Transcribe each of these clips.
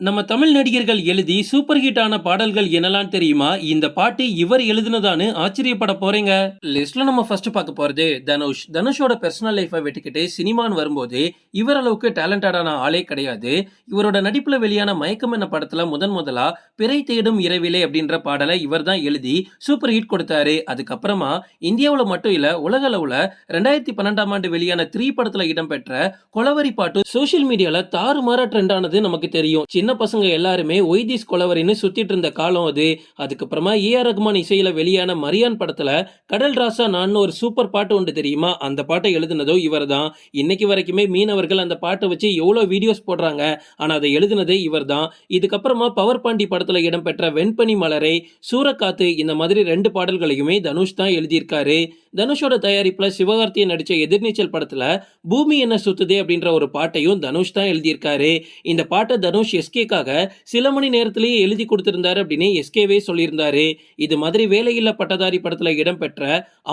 நம்ம தமிழ் நடிகர்கள் எழுதி சூப்பர் ஹிட் ஆன பாடல்கள் என்னலாம் தெரியுமா? இந்த பாட்டு இவர் எழுதுனதான்னு ஆச்சரியப்பட போறீங்க? லிஸ்ட்ல நம்ம ஃபர்ஸ்ட் பார்க்க போறது தனுஷ். தனுஷோட பர்சனல் லைஃபை வெட்டிக்கிட்டு சினிமான்னு வரும்போது இவர் அளவுக்கு டேலண்டடான ஆளே கிடையாது. இவரோட நடிப்புல வெளியான மயக்கம் என்ன படத்துல முதன் முதலா பிறை தேடும் இரவிலே அப்படின்ற பாடலை இவர் தான் எழுதி சூப்பர் ஹிட் கொடுத்தாரு. அதுக்கப்புறமா இந்தியாவில் மட்டும் இல்ல உலக அளவுல ரெண்டாயிரத்தி பன்னெண்டாம் ஆண்டு வெளியான த்ரீ படத்துல இடம்பெற்ற கொலவரி பாட்டு சோஷியல் மீடியால தாறுமாற ட்ரெண்ட் ஆனது நமக்கு தெரியும். சின்ன பசங்க எல்லாருமே ஒய்திஸ் கொலவரின்னு சுத்திட்டு இருந்த காலம் அது. அதுக்கப்புறமா ஏ ஆர் ரகுமான் இசையில வெளியான மரியான் படத்துல கடல் ராசா நான் ஒரு சூப்பர் பாட்டு ஒன்று தெரியுமா? அந்த பாட்டை எழுதினதோ இவர் தான் இன்னைக்கு வரைக்குமே மீனவர்கள் அந்த பாட்டை வச்சு எவ்வளோ வீடியோஸ் போடுறாங்க. ஆனால் அதை எழுதினதே இவர் தான் இதுக்கப்புறமா பவர் பாண்டி படத்துல இடம்பெற்ற வெண்பனி மலரை சூரக்காத்து இந்த மாதிரி ரெண்டு பாடல்களையுமே தனுஷ் தான் எழுதியிருக்காரு. தனுஷோட தயாரிப்புல சிவகார்த்தியை நடிச்ச எதிர்நீச்சல் படத்துல பூமி என்ன சுத்துதே அப்படின்ற ஒரு பாட்டையும் தனுஷ் தான் எழுதியிருக்காரு. இந்த பாட்டை தனுஷ் எஸ்கேக்காக சில மணி நேரத்திலேயே எழுதி கொடுத்திருந்தாரு அப்படின்னு எஸ்கேவே சொல்லியிருந்தாரு. இது மாதிரி வேலையில்லா பட்டதாரி படத்துல இடம்பெற்ற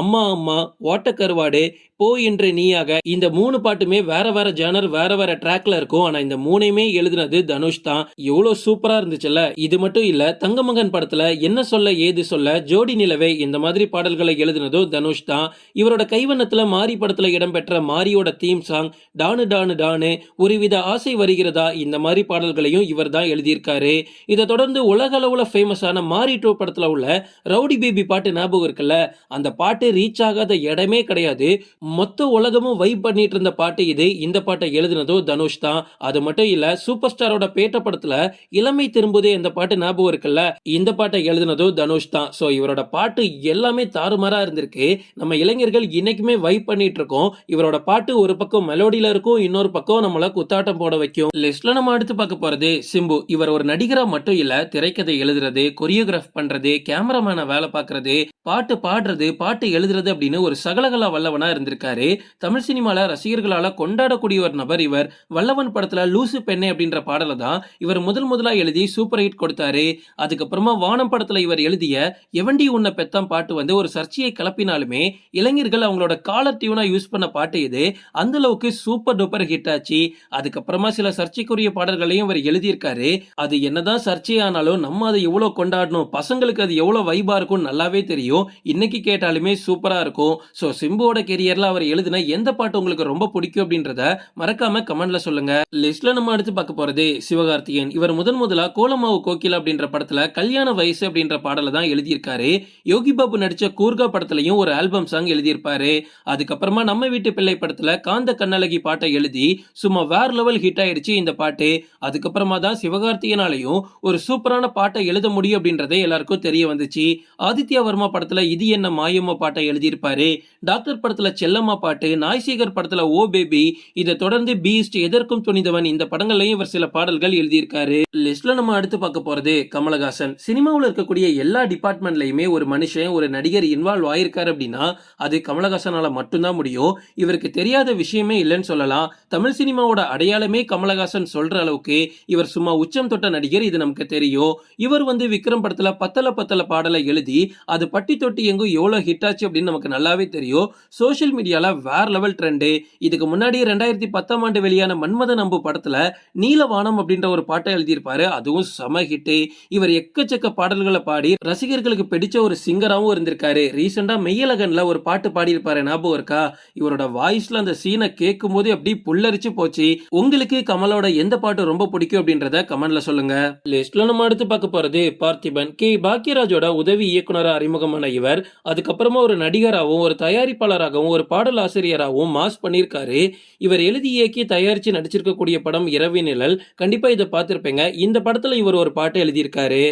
அம்மா அம்மா ஓட்டக்கருவாடு போ என்று நீயாக இந்த மூணு பாட்டுமே வேற வேற ஜேனர் வேற வேற ட்ராக்ல இருக்கும். ஆனா இந்த மூணையுமே எழுதுனது தனுஷ் தான். எவ்வளவு சூப்பரா இருந்துச்சுல்ல? இது மட்டும் இல்ல தங்கமகன் படத்துல என்ன சொல்ல ஏது சொல்ல ஜோடி நிலவே இந்த மாதிரி பாடல்களை எழுதுனதும் தனுஷ் தான். இவரோட கைவண்ணத்துல மாரி படத்துல இடம்பெற்ற மாரியோட தீம் சாங் டானு டானு டானு ஒருவித ஆசை வருகிறதா? இந்த மாதிரி பாடல்களையும் இவர் தான் எழுதியிருக்காரு. இதை தொடர்ந்து உலக அளவுல ஃபேமஸான மாரி டூ படத்துல உள்ள ரவுடி பேபி பாட்டு ஞாபகம் இருக்குல்ல? அந்த பாட்டு ரீச் ஆகாத இடமே கிடையாது. மொத்த உலகமும் வைப் பண்ணிட்டு இருந்த பாட்டு இது. இந்த பாட்டை எழுதினதோ தனுஷ் தான். அது மட்டும் இல்ல சூப்பர் ஸ்டாரோட பேட்ட படத்துல இளமை திரும்புதே இந்த பாட்டு ஞாபகம் இருக்குல்ல? இந்த பாட்டை எழுதினதோ தனுஷ் தான். சோ இவரோட பாட்டு எல்லாமே தாறுமாறா இருந்திருக்கு. நம்ம இளைஞர்கள் இன்னைக்குமே வைப் பண்ணிட்டு இருக்கோம். இவரோட பாட்டு ஒரு பக்கம் மெலோடியில இருக்கும் இன்னொரு பக்கம் நம்மள குத்தாட்டம் போட வைக்கும். லிஸ்ட்ல நம்ம அடுத்து பார்க்க போறது சிம்பு இவர் ஒரு நடிகரா மட்டும் இல்லை திரைக்கதை எழுதுறது கொரியோகிராஃப் பண்றது கேமராமேனை வேலை பார்க்கறது பாட்டு பாடுறது பாட்டு எழுதுறது அப்படின்னு ஒரு சகலகலா வல்லவனா இருந்திருக்காரு. தமிழ் சினிமால ரசிகர்களால கொண்டாடக்கூடிய ஒரு நபர் இவர். வல்லவன் படத்துல லூசு பெண்ணே அப்படின்ற பாடலை தான் இவர் முதல் முதலா எழுதி சூப்பர் ஹிட் கொடுத்தாரு. அதுக்கப்புறமா வானம் படத்துல இவர் எழுதிய எவண்டி உன்ன பெத்தாம் பாட்டு வந்து ஒரு சர்ச்சையை கிளப்பினாலுமே இளைஞர்கள் அவங்களோட காலர் டியூனா யூஸ் பண்ண பாட்டு இது. அந்த அளவுக்கு சூப்பர் டூப்பர் ஹிட் ஆச்சு. அதுக்கப்புறமா சில சர்ச்சைக்குரிய பாடல்களையும் இவர் எழுதியிருக்காரு. அது என்னதான் சர்ச்சையானாலும் நம்ம அதை எவ்வளவு கொண்டாடணும் பசங்களுக்கு அது எவ்வளவு வைபா இருக்கும் நல்லாவே தெரியும். இன்னைக்கு கேட்டாலுமே சூப்பரா இருக்கும். ஸோ சிம்புவோட கெரியர்ல அவர் எழுதின எந்த பாட்டு உங்களுக்கு ரொம்ப பிடிக்கும் அப்படின்றத மறக்காம கமெண்ட்ல சொல்லுங்க. லிஸ்ட்ல நம்ம அடுத்து பார்க்க போறது சிவகார்த்திகேயன். இவர் முதன் முதலா கோலமாவு கோகிலா அப்படின்ற படத்துல கல்யாண வயசு அப்படின்ற பாடல தான் எழுதியிருக்காரு. யோகி பாபு நடிச்ச கூர்கா படத்துலயும் ஒரு ஆல்பம் சாங் எழுதியிருப்பாரு. அதுக்கப்புறமா நம்ம வீட்டு பிள்ளை படத்துல காந்த கண்ணழகி பாட்டை எழுதி சும்மா வேற லெவல் ஹிட் ஆயிடுச்சு இந்த பாட்டு. அதுக்கப்புறமா தான் சிவகார்த்திகனாலையும் ஒரு சூப்பரான பாட்டை எழுத முடியும் அப்படின்றதே எல்லாருக்கும் தெரிய வந்துச்சு. ஆதித்யா வர்மா படத்துல இது என்ன மாயம்மா பாட்டை எழுதியிருப்பாரு? டாக்டர் படத்துல செல்லம்மா பாட்டு நாய்சேகர் படத்துல ஓ பேபி இதை தொடர்ந்து பீஸ்ட் எதற்கும் துணிந்தவன் இந்த படங்கள்லயும் இவர் சில பாடல்கள் எழுதியிருக்காரு. லிஸ்ட்ல நம்ம அடுத்து பார்க்க போறது கமலஹாசன். சினிமாவில் இருக்கக்கூடிய எல்லா டிபார்ட்மெண்ட்லயுமே ஒரு மனுஷன் ஒரு நடிகர் இன்வால்வ் ஆயிருக்காரு அப்படின்னா அது கமலஹாசனால மட்டும்தான் முடியும். இவருக்கு தெரியாத விஷயமே இல்லைன்னு சொல்லலாம். தமிழ் சினிமாவோட அடையாளமே கமலஹாசன் சொல்ற அளவுக்கு இவர் சும்மா உச்சம் தொட்ட நடிகர் இது நமக்கு தெரியும். இவர் வந்து விக்ரம் படத்துல பத்தல பத்தல பாடலை எழுதி அது பட்டி தொட்டி எங்கும் எவ்வளவு ஹிட் ஆச்சு அப்படின்னு நமக்கு நல்லாவே தெரியும். சோஷியல் மீடியால வேற லெவல் ட்ரெண்டு இதுக்கு முன்னாடி ரெண்டாயிரத்தி பத்தாம் ஆண்டு வெளியான மன்மத நம்பு படத்துல நீலவானம் அப்படின்ற ஒரு பாட்டை எழுதியிருப்பாரு. அதுவும் செம ஹிட்டு இவர் எக்கச்சக்க பாடல்களை பாடி ரசிகர்களுக்கு பிடிச்ச ஒரு சிங்கராகவும் இருந்திருக்காரு. ரீசெண்டாக மெய்யலகனில் ஒரு பாட்டு பாடியிருப்பாரு. ஞாபகம் இருக்கா? இவரோட வாய்ஸ்ல அந்த சீனை கேட்கும் போது அப்படி புல்லரிச்சு போச்சு. உங்களுக்கு கமலோட எந்த பாட்டு ரொம்ப பிடிக்கும் அப்படின்றத கமெண்ட்ல சொல்லுங்க. லிஸ்ட்ல நம்ம அடுத்து பார்க்க போறது பார்த்திபன் கே. பாக்யராஜோட உதவி இயக்குனரா அறிமுகமான இவர் அதுக்கப்புறமா ஒரு நடிகராகவும் ஒரு தயாரிப்பாளராகவும் ஒரு பாடல் ஆசிரியராகவும் மாஸ் பண்ணியிருக்காரு. இவர் எழுதி இயக்கி தயாரித்து நடிச்சிருக்கக்கூடிய படம் இரவி நிழல். கண்டிப்பா இதை பார்த்துருப்பேங்க. இந்த படத்துல இவர் ஒரு பாட்டு எழுதியிருக்காரு.